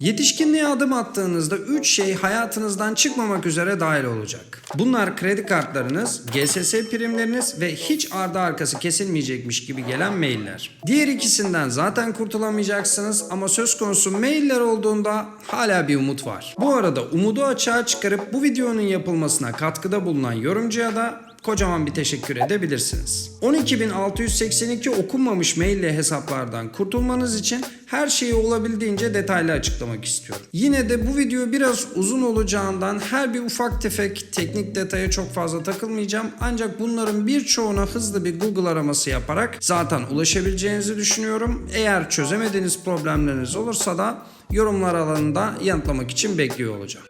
Yetişkinliğe adım attığınızda 3 şey hayatınızdan çıkmamak üzere dahil olacak. Bunlar kredi kartlarınız, GSS primleriniz ve hiç ardı arkası kesilmeyecekmiş gibi gelen mailler. Diğer ikisinden zaten kurtulamayacaksınız ama söz konusu mailler olduğunda hala bir umut var. Bu arada umudu açığa çıkarıp bu videonun yapılmasına katkıda bulunan yorumcuya da kocaman bir teşekkür edebilirsiniz. 12.682 okunmamış maille hesaplardan kurtulmanız için her şeyi olabildiğince detaylı açıklamak istiyorum. Yine de bu video biraz uzun olacağından her bir ufak tefek teknik detaya çok fazla takılmayacağım. Ancak bunların birçoğuna hızlı bir Google araması yaparak zaten ulaşabileceğinizi düşünüyorum. Eğer çözemediğiniz problemleriniz olursa da yorumlar alanında yanıtlamak için bekliyor olacağım.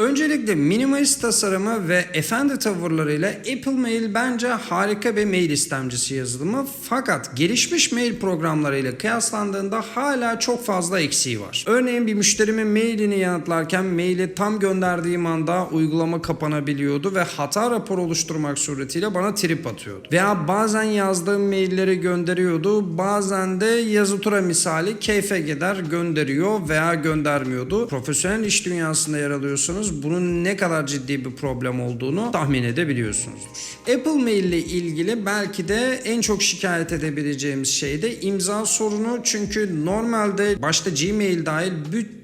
Öncelikle minimalist tasarımı ve efendi tavırlarıyla Apple Mail bence harika bir mail istemcisi yazılımı fakat gelişmiş mail programlarıyla kıyaslandığında hala çok fazla eksiği var. Örneğin bir müşterimin mailini yanıtlarken maili tam gönderdiğim anda uygulama kapanabiliyordu ve hata raporu oluşturmak suretiyle bana trip atıyordu. Veya bazen yazdığım mailleri gönderiyordu bazen de yazı tura misali keyfe gider gönderiyor veya göndermiyordu. Profesyonel iş dünyasında yer alıyorsunuz bunun ne kadar ciddi bir problem olduğunu tahmin edebiliyorsunuzdur. Apple Mail ile ilgili belki de en çok şikayet edebileceğimiz şey de imza sorunu. Çünkü normalde başta Gmail dahil bütün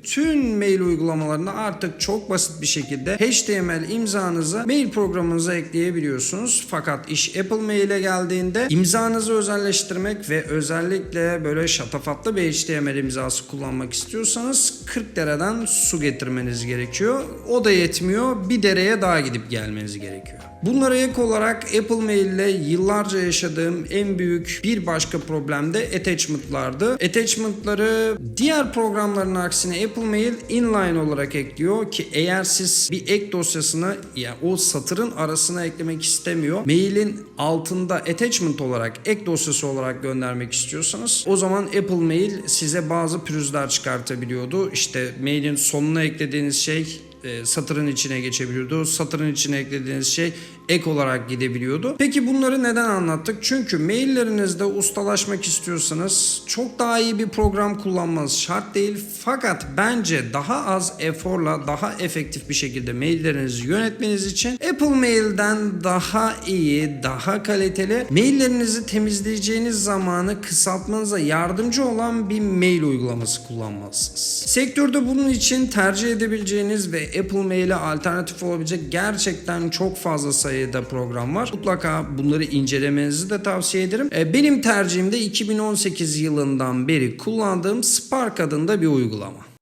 mail uygulamalarında artık çok basit bir şekilde HTML imzanızı mail programınıza ekleyebiliyorsunuz. Fakat iş Apple Mail'e geldiğinde imzanızı özelleştirmek ve özellikle böyle şatafatlı bir HTML imzası kullanmak istiyorsanız 40 dereden su getirmeniz gerekiyor. O da yetmiyor. Bir dereye daha gidip gelmeniz gerekiyor. Bunlara ek olarak Apple Mail ile yıllarca yaşadığım en büyük bir başka problem de attachment'lardı. Attachment'ları diğer programların aksine Apple Mail inline olarak ekliyor ki eğer siz bir ek dosyasına ya o satırın arasına eklemek istemiyor. Mailin altında attachment olarak ek dosyası olarak göndermek istiyorsanız o zaman Apple Mail size bazı pürüzler çıkartabiliyordu. İşte mailin sonuna eklediğiniz şey e, satırın içine geçebiliyordu. Satırın içine eklediğiniz şey ek olarak gidebiliyordu. Peki bunları neden anlattık? Çünkü maillerinizde ustalaşmak istiyorsanız çok daha iyi bir program kullanmanız şart değil. Fakat bence daha az eforla daha efektif bir şekilde maillerinizi yönetmeniz için Apple Mail'den daha iyi, daha kaliteli maillerinizi temizleyeceğiniz zamanı kısaltmanıza yardımcı olan bir mail uygulaması kullanmalısınız. Sektörde bunun için tercih edebileceğiniz ve Apple Mail'e alternatif olabilecek gerçekten çok fazla sayıda program var. Mutlaka bunları incelemenizi de tavsiye ederim. E, Benim tercihim de 2018 yılından beri kullandığım Spark adında bir uygulama.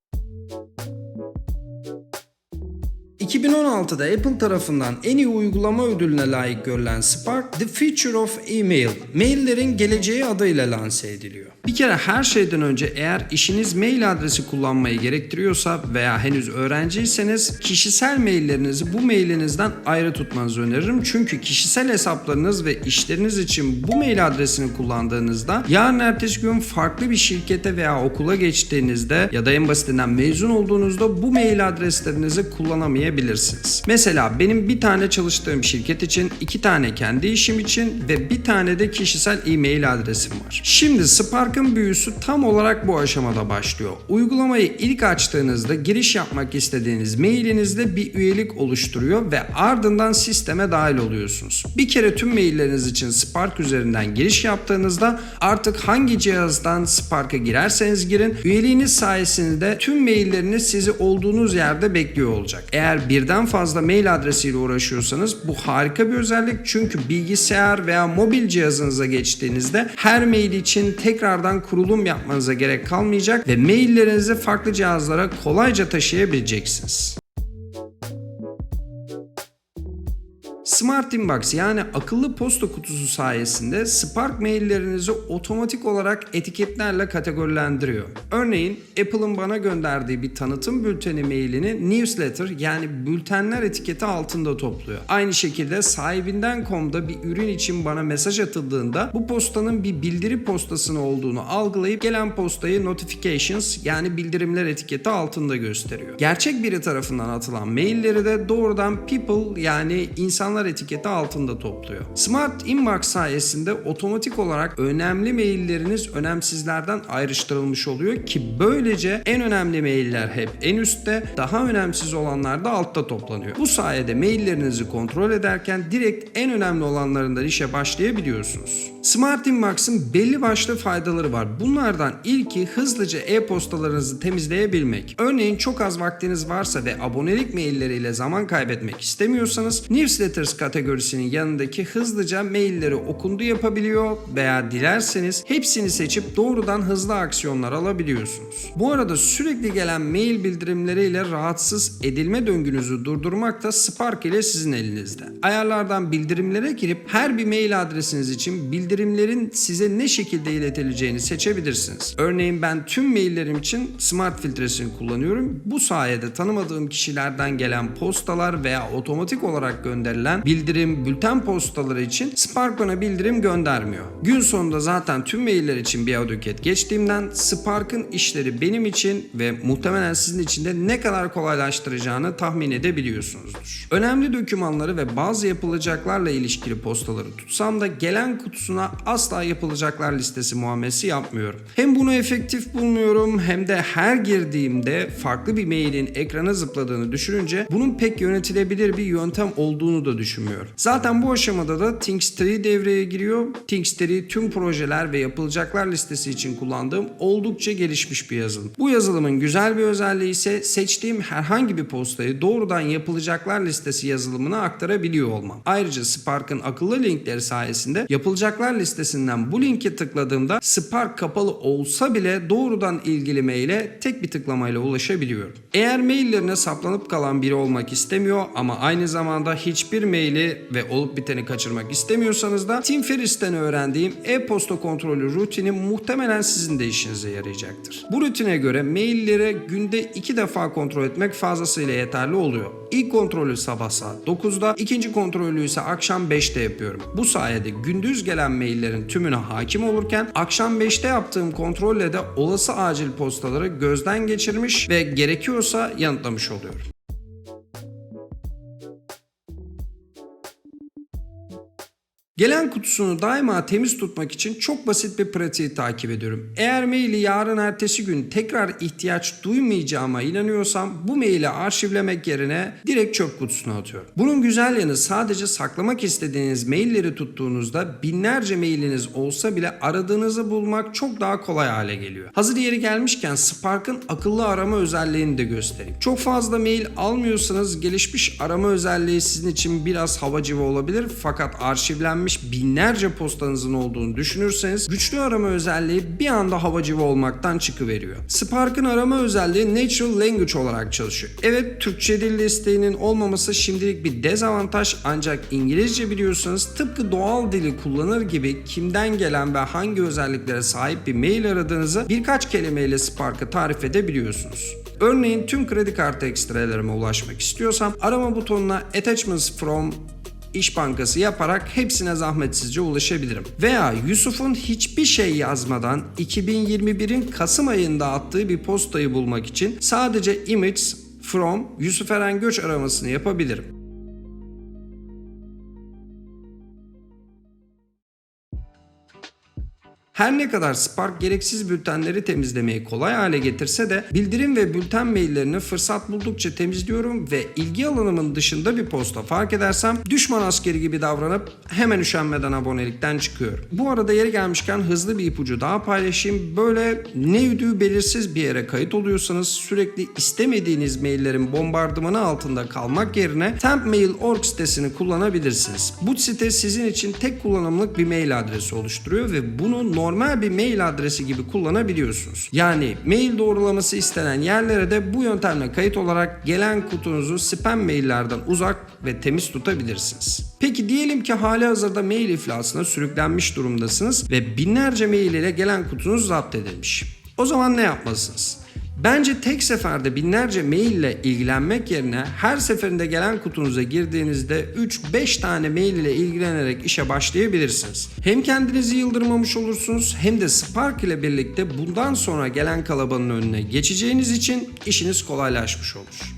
2016'da Apple tarafından en iyi uygulama ödülüne layık görülen Spark, The Future of Email, maillerin geleceği adıyla lanse ediliyor. Bir kere her şeyden önce eğer işiniz mail adresi kullanmayı gerektiriyorsa veya henüz öğrenciyseniz kişisel maillerinizi bu mailinizden ayrı tutmanızı öneririm. Çünkü kişisel hesaplarınız ve işleriniz için bu mail adresini kullandığınızda yarın ertesi gün farklı bir şirkete veya okula geçtiğinizde ya da en basitinden mezun olduğunuzda bu mail adreslerinizi kullanamayabilirsiniz. Mesela benim bir tane çalıştığım şirket için, iki tane kendi işim için ve bir tane de kişisel e-mail adresim var. Şimdi Spark'ın büyüsü tam olarak bu aşamada başlıyor. Uygulamayı ilk açtığınızda giriş yapmak istediğiniz mailinizde bir üyelik oluşturuyor ve ardından sisteme dahil oluyorsunuz. Bir kere tüm mailleriniz için Spark üzerinden giriş yaptığınızda artık hangi cihazdan Spark'a girerseniz girin üyeliğiniz sayesinde tüm mailleriniz sizi olduğunuz yerde bekliyor olacak. Eğer birden fazla mail adresiyle uğraşıyorsanız bu harika bir özellik çünkü bilgisayar veya mobil cihazınıza geçtiğinizde her mail için tekrardan kurulum yapmanıza gerek kalmayacak ve maillerinizi farklı cihazlara kolayca taşıyabileceksiniz. Smart Inbox yani akıllı posta kutusu sayesinde Spark maillerinizi otomatik olarak etiketlerle kategorilendiriyor. Örneğin Apple'ın bana gönderdiği bir tanıtım bülteni mailini newsletter yani bültenler etiketi altında topluyor. Aynı şekilde sahibinden.com'da bir ürün için bana mesaj atıldığında bu postanın bir bildiri postasını olduğunu algılayıp gelen postayı notifications yani bildirimler etiketi altında gösteriyor. Gerçek biri tarafından atılan mailleri de doğrudan people yani insanlar etiketi altında topluyor. Smart Inbox sayesinde otomatik olarak önemli mailleriniz önemsizlerden ayrıştırılmış oluyor ki böylece en önemli mailler hep en üstte, daha önemsiz olanlar da altta toplanıyor. Bu sayede maillerinizi kontrol ederken direkt en önemli olanlarından işe başlayabiliyorsunuz. Smart Inbox'ın belli başlı faydaları var. Bunlardan ilki hızlıca e-postalarınızı temizleyebilmek. Örneğin çok az vaktiniz varsa ve abonelik mailleriyle zaman kaybetmek istemiyorsanız Newsletters kategorisinin yanındaki hızlıca mailleri okundu yapabiliyor veya dilerseniz hepsini seçip doğrudan hızlı aksiyonlar alabiliyorsunuz. Bu arada sürekli gelen mail bildirimleriyle rahatsız edilme döngünüzü durdurmak da Spark ile sizin elinizde. Ayarlardan bildirimlere girip her bir mail adresiniz için bildirimlerin size ne şekilde iletileceğini seçebilirsiniz. Örneğin ben tüm maillerim için Smart filtresini kullanıyorum. Bu sayede tanımadığım kişilerden gelen postalar veya otomatik olarak gönderilen bildirim, bülten postaları için Spark bildirim göndermiyor. Gün sonunda zaten tüm mailler için bir AutoCAD geçtiğimden Spark'ın işleri benim için ve muhtemelen sizin için de ne kadar kolaylaştıracağını tahmin edebiliyorsunuzdur. Önemli dokümanları ve bazı yapılacaklarla ilişkili postaları tutsam da gelen kutusuna asla yapılacaklar listesi muamelesi yapmıyorum. Hem bunu efektif bulmuyorum hem de her girdiğimde farklı bir mailin ekrana zıpladığını düşününce bunun pek yönetilebilir bir yöntem olduğunu da düşünmüyorum. Zaten bu aşamada da Things 3 devreye giriyor. Things 3 tüm projeler ve yapılacaklar listesi için kullandığım oldukça gelişmiş bir yazılım. Bu yazılımın güzel bir özelliği ise seçtiğim herhangi bir postayı doğrudan yapılacaklar listesi yazılımına aktarabiliyor olmam. Ayrıca Spark'ın akıllı linkleri sayesinde yapılacaklar listesinden bu linke tıkladığımda Spark kapalı olsa bile doğrudan ilgili maile tek bir tıklamayla ulaşabiliyorum. Eğer maillerine saplanıp kalan biri olmak istemiyor ama aynı zamanda hiçbir maili ve olup biteni kaçırmak istemiyorsanız da Tim Ferriss'ten öğrendiğim e-posta kontrolü rutini muhtemelen sizin de işinize yarayacaktır. Bu rutine göre mailleri günde iki defa kontrol etmek fazlasıyla yeterli oluyor. İlk kontrolü sabah saat 9'da, ikinci kontrolü ise akşam 5'te yapıyorum. Bu sayede gündüz gelen maillerin tümüne hakim olurken akşam 5'te yaptığım kontrolle de olası acil postaları gözden geçirmiş ve gerekiyorsa yanıtlamış oluyorum. Gelen kutusunu daima temiz tutmak için çok basit bir pratiği takip ediyorum. Eğer maili yarın ertesi gün tekrar ihtiyaç duymayacağıma inanıyorsam bu maili arşivlemek yerine direkt çöp kutusuna atıyorum. Bunun güzel yanı sadece saklamak istediğiniz mailleri tuttuğunuzda binlerce mailiniz olsa bile aradığınızı bulmak çok daha kolay hale geliyor. Hazır yeri gelmişken Spark'ın akıllı arama özelliğini de göstereyim. Çok fazla mail almıyorsanız gelişmiş arama özelliği sizin için biraz havacıva olabilir fakat arşivlenmiş binlerce postanızın olduğunu düşünürseniz güçlü arama özelliği bir anda havacıva olmaktan çıkıveriyor. Spark'ın arama özelliği Natural Language olarak çalışıyor. Evet Türkçe dil desteğinin olmaması şimdilik bir dezavantaj ancak İngilizce biliyorsanız tıpkı doğal dili kullanır gibi kimden gelen ve hangi özelliklere sahip bir mail aradığınızı birkaç kelimeyle Spark'ı tarif edebiliyorsunuz. Örneğin tüm kredi kartı ekstrelerime ulaşmak istiyorsam arama butonuna Attachments from İş Bankası yaparak hepsine zahmetsizce ulaşabilirim. Veya Yusuf'un hiçbir şey yazmadan 2021'in Kasım ayında attığı bir postayı bulmak için sadece image from Yusuf Eren Göç aramasını yapabilirim. Her ne kadar Spark gereksiz bültenleri temizlemeyi kolay hale getirse de bildirim ve bülten maillerini fırsat buldukça temizliyorum ve ilgi alanımın dışında bir posta fark edersem düşman askeri gibi davranıp hemen üşenmeden abonelikten çıkıyorum. Bu arada yeri gelmişken hızlı bir ipucu daha paylaşayım. Böyle ne yüdüğü belirsiz bir yere kayıt oluyorsanız sürekli istemediğiniz maillerin bombardımanı altında kalmak yerine tempmail.org sitesini kullanabilirsiniz. Bu site sizin için tek kullanımlık bir mail adresi oluşturuyor ve bunu normal bir mail adresi gibi kullanabiliyorsunuz. Yani mail doğrulaması istenen yerlere de bu yöntemle kayıt olarak gelen kutunuzu spam maillerden uzak ve temiz tutabilirsiniz. Peki diyelim ki hali hazırda mail iflasına sürüklenmiş durumdasınız ve binlerce mail ile gelen kutunuz zapt edilmiş. O zaman ne yapmalısınız? Bence tek seferde binlerce mail ile ilgilenmek yerine her seferinde gelen kutunuza girdiğinizde 3-5 tane mail ile ilgilenerek işe başlayabilirsiniz. Hem kendinizi yıldırmamış olursunuz hem de Spark ile birlikte bundan sonra gelen kalabalığın önüne geçeceğiniz için işiniz kolaylaşmış olur.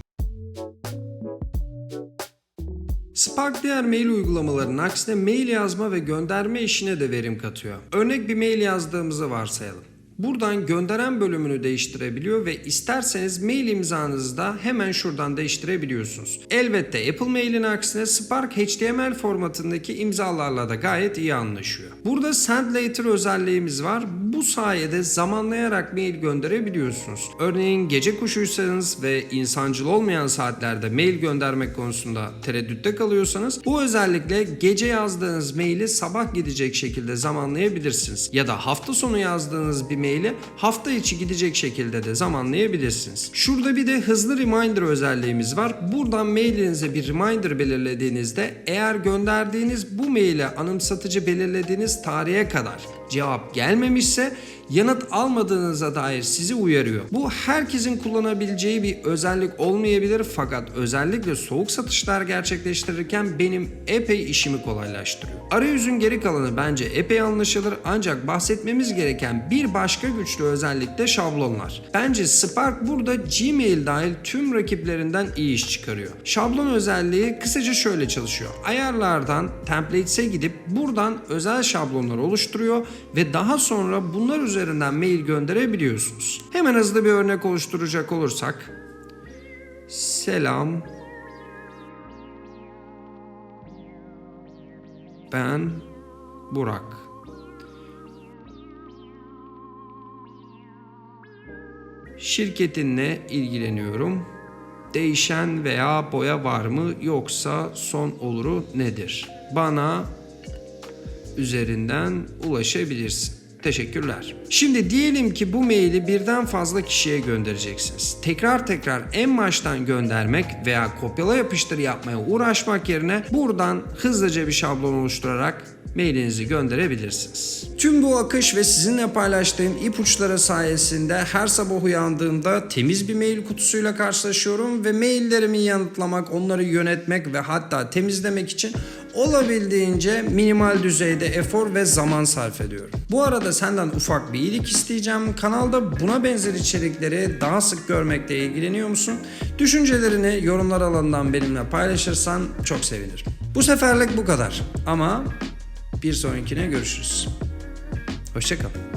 Spark diğer mail uygulamalarının aksine mail yazma ve gönderme işine de verim katıyor. Örnek bir mail yazdığımızı varsayalım. Buradan gönderen bölümünü değiştirebiliyor ve isterseniz mail imzanızı da hemen şuradan değiştirebiliyorsunuz. Elbette Apple Mail'in aksine Spark HTML formatındaki imzalarla da gayet iyi anlaşıyor. Burada Send Later özelliğimiz var. Bu sayede zamanlayarak mail gönderebiliyorsunuz. Örneğin gece kuşuysanız ve insancıl olmayan saatlerde mail göndermek konusunda tereddütte kalıyorsanız bu özellikle gece yazdığınız maili sabah gidecek şekilde zamanlayabilirsiniz. Ya da hafta sonu yazdığınız bir maili hafta içi gidecek şekilde de zamanlayabilirsiniz. Şurada bir de hızlı reminder özelliğimiz var. Buradan mailinize bir reminder belirlediğinizde eğer gönderdiğiniz bu maile anımsatıcı belirlediğiniz tarihe kadar cevap gelmemişse yanıt almadığınıza dair sizi uyarıyor. Bu herkesin kullanabileceği bir özellik olmayabilir fakat özellikle soğuk satışlar gerçekleştirirken benim epey işimi kolaylaştırıyor. Arayüzün geri kalanı bence epey anlaşılır ancak bahsetmemiz gereken bir başka güçlü özellik de şablonlar. Bence Spark burada Gmail dahil tüm rakiplerinden iyi iş çıkarıyor. Şablon özelliği kısaca şöyle çalışıyor. Ayarlardan Templates'e gidip buradan özel şablonlar oluşturuyor ve daha sonra bunlar üzerinden mail gönderebiliyorsunuz. Hemen hızlı bir örnek oluşturacak olursak Selam Ben Burak Şirketinle ilgileniyorum. Değişen veya boya var mı yoksa son oluru nedir? Bana üzerinden ulaşabilirsin. Teşekkürler. Şimdi diyelim ki bu maili birden fazla kişiye göndereceksiniz. Tekrar tekrar en baştan göndermek veya kopyala yapıştır yapmaya uğraşmak yerine buradan hızlıca bir şablon oluşturarak mailinizi gönderebilirsiniz. Tüm bu akış ve sizinle paylaştığım ipuçları sayesinde her sabah uyandığımda temiz bir mail kutusuyla karşılaşıyorum ve maillerimi yanıtlamak, onları yönetmek ve hatta temizlemek için olabildiğince minimal düzeyde efor ve zaman sarf ediyorum. Bu arada senden ufak bir iyilik isteyeceğim. Kanalda buna benzer içerikleri daha sık görmekle ilgileniyor musun? Düşüncelerini yorumlar alanından benimle paylaşırsan çok sevinirim. Bu seferlik bu kadar ama bir sonrakine görüşürüz. Hoşçakalın.